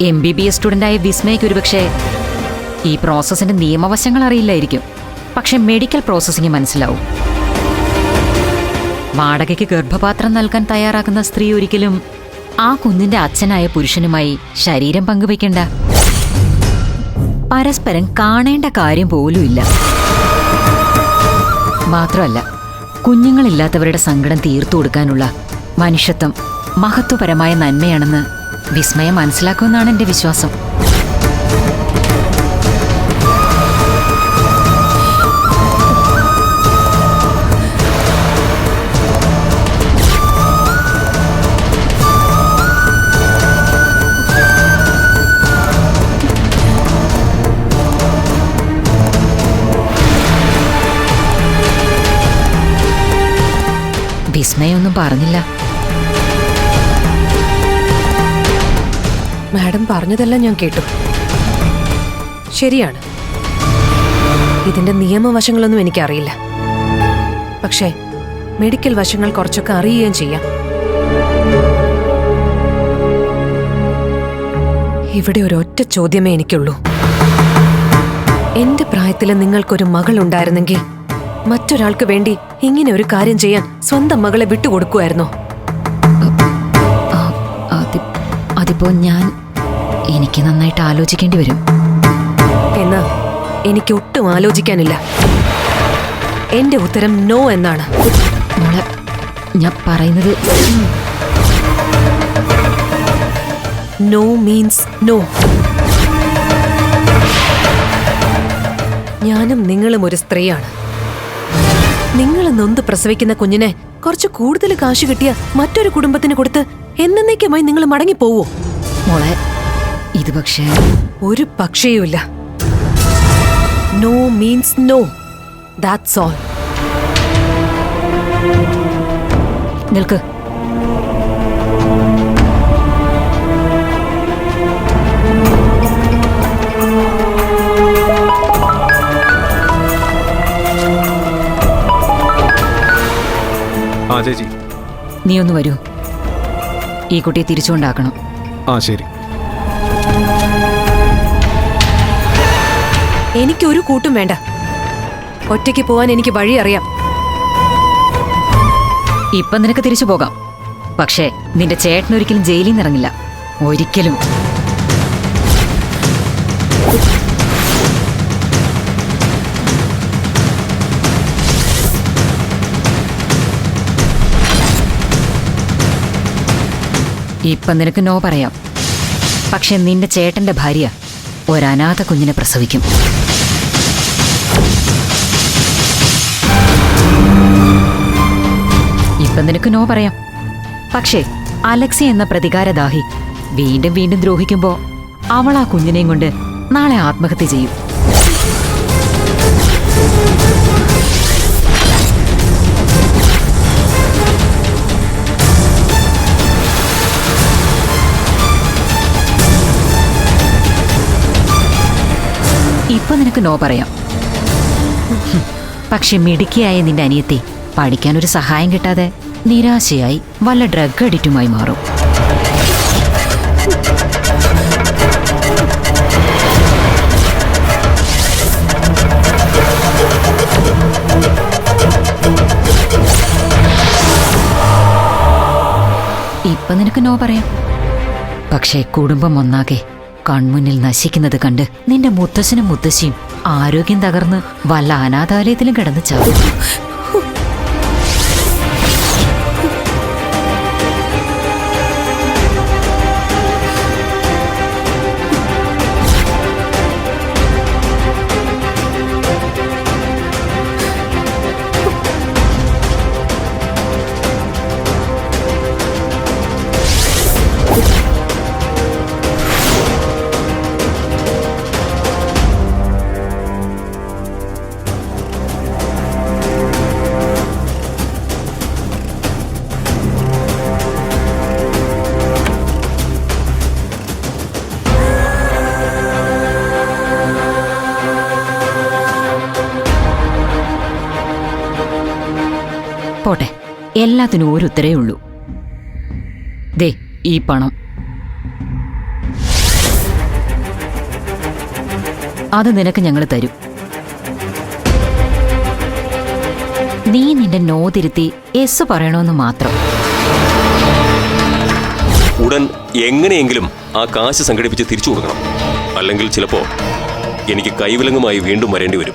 M B B S സ്റ്റുഡന്റായ വിസ്മയ്ക്ക് ഒരുപക്ഷെ ഈ പ്രോസസ്സിന്റെ നിയമവശങ്ങൾ അറിയില്ലായിരിക്കും. പക്ഷെ മെഡിക്കൽ പ്രോസസ്സിങ് മനസ്സിലാവും. വാടകയ്ക്ക് ഗർഭപാത്രം നൽകാൻ തയ്യാറാക്കുന്ന സ്ത്രീ ഒരിക്കലും ആ കുഞ്ഞിന്റെ അച്ഛനായ പുരുഷനുമായി ശരീരം പങ്കുവെക്കണ്ട പരസ്പരം കാണേണ്ട കാര്യം പോലുമില്ല മാത്രമല്ല കുഞ്ഞുങ്ങളില്ലാത്തവരുടെ സങ്കടം തീർത്തു കൊടുക്കാനുള്ള മനുഷ്യത്വം മഹത്വപരമായ നന്മയാണെന്ന് വിസ്മയം മനസ്സിലാക്കുമെന്നാണ് എന്റെ വിശ്വാസം. വിസ്മയൊന്നും പറഞ്ഞില്ല. മാഡം പറഞ്ഞതെല്ലാം ഞാൻ കേട്ടു. ശരിയാണ്. ഇതിന്റെ നിയമവശങ്ങളൊന്നും എനിക്കറിയില്ല. പക്ഷേ മെഡിക്കൽ വശങ്ങൾ കുറച്ചൊക്കെ അറിയുകയും ചെയ്യാം. ഇവിടെ ഒരൊറ്റ ചോദ്യമേ എനിക്കുള്ളൂ. എന്റെ പ്രായത്തിൽ നിങ്ങൾക്കൊരു മകൾ ഉണ്ടായിരുന്നെങ്കിൽ മറ്റൊരാൾക്ക് വേണ്ടി ഇങ്ങനെ ഒരു കാര്യം ചെയ്യാൻ സ്വന്തം മകളെ വിട്ടുകൊടുക്കുമായിരുന്നോ? അതിപ്പോ ഞാൻ എനിക്ക് നന്നായിട്ട് ആലോചിക്കേണ്ടി വരും. എന്നാ എനിക്ക് ഒട്ടും ആലോചിക്കാനില്ല. എന്റെ ഉത്തരം നോ എന്നാണ്. മോളെ ഞാൻ പറയുന്നത് നോ മീൻസ് നോ. ഞാനും നിങ്ങളും ഒരു സ്ത്രീയാണ്. നിങ്ങൾ നൊന്ത് പ്രസവിക്കുന്ന കുഞ്ഞിനെ കുറച്ച് കൂടുതൽ കാശ് കിട്ടിയ മറ്റൊരു കുടുംബത്തിന് കൊടുത്ത് എന്നേക്കുമായി നിങ്ങൾ മടങ്ങിപ്പോവോ? മോളെ ഇത് പക്ഷേ ഒരു പക്ഷേയുമില്ല. No means no that's all നിൽക്ക്. ആ ചേച്ചി. നീ ഒന്ന് വരൂ. ഈ കുട്ടിയെ തിരിച്ചുകൊണ്ടാക്കണം. ആ ശരി. എനിക്കൊരു കൂട്ടും വേണ്ട. ഒറ്റയ്ക്ക് പോവാൻ എനിക്ക് വഴി അറിയാം. ഇപ്പം നിനക്ക് തിരിച്ചു പോകാം. പക്ഷേ നിന്റെ ചേട്ടനൊരിക്കലും ജയിലിൽ നിന്ന് ഇറങ്ങില്ല ഒരിക്കലും. ഇപ്പൊ നിനക്ക് നോ പറയാം. പക്ഷെ നിന്റെ ചേട്ടന്റെ ഭാര്യ ഒരനാഥ കുഞ്ഞിനെ പ്രസവിക്കും. ഇപ്പം നിനക്ക് നോ പറയാം. പക്ഷേ അലക്സി എന്ന പ്രതികാരദാഹി വീണ്ടും വീണ്ടും ദ്രോഹിക്കുമ്പോൾ അവൾ ആ കുഞ്ഞിനെയും കൊണ്ട് നാളെ ആത്മഹത്യ ചെയ്യും. നിനക്ക് നോ പറയാം. പക്ഷെ മിടുക്കിയായ നിന്റെ അനിയത്തി പഠിക്കാൻ ഒരു സഹായം കിട്ടാതെ നിരാശയായി വല്ല ഡ്രഗ് അഡിറ്റുമായി മാറും ഇപ്പൊ നിനക്ക് നോ പറയാം പക്ഷേ കുടുംബം ഒന്നാകെ കൺമുന്നിൽ നശിക്കുന്നത് കണ്ട് നിന്റെ മുത്തശ്ശനും മുത്തശ്ശിയും ആരോഗ്യം തകർന്ന് വല്ല അനാഥാലയത്തിലും കിടന്ന് ചാവും പോട്ടെ. എല്ലാത്തിനും ഒരു ഉത്തരേ ഉള്ളൂ. ദേ ഈ പണം. അത് നിനക്ക് ഞങ്ങൾ തരും. നീ നിന്റെ നോ തിരുത്തി എസ് പറയണമെന്ന് മാത്രം. ഉടൻ എങ്ങനെയെങ്കിലും ആ കാശ് സംഘടിപ്പിച്ച് തിരിച്ചു കൊടുക്കണം. അല്ലെങ്കിൽ ചിലപ്പോ എനിക്ക് കൈവിലങ്ങുമായി വീണ്ടും വരേണ്ടി വരും.